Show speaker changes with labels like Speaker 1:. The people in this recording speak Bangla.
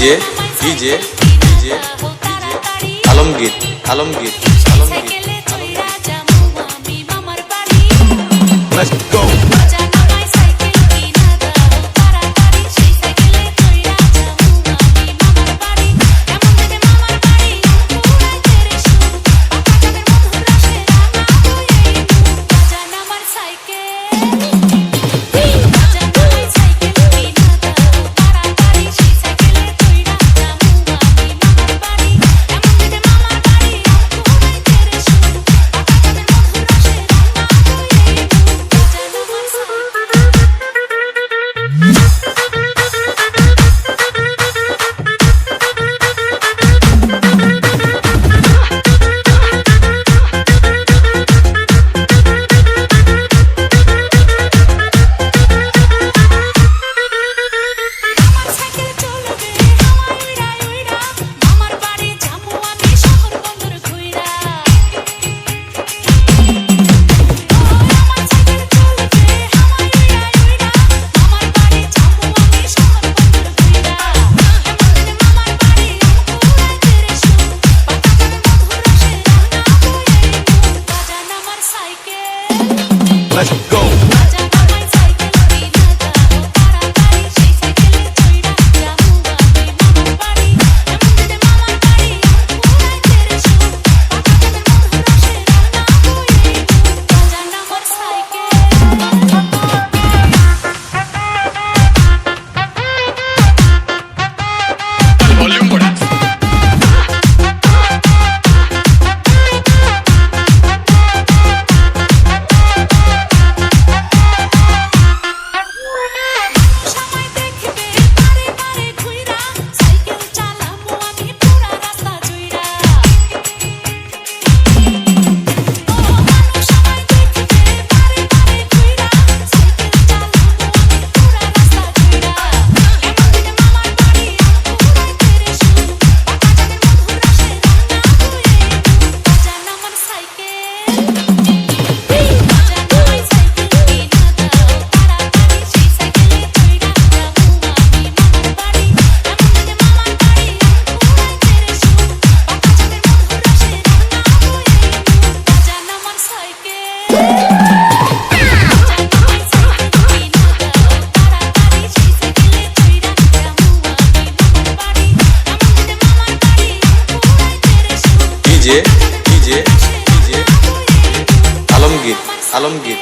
Speaker 1: DJ DJ DJ Alamgir Alamgir Alamgir. DJ DJ DJ Alamgir Alamgir.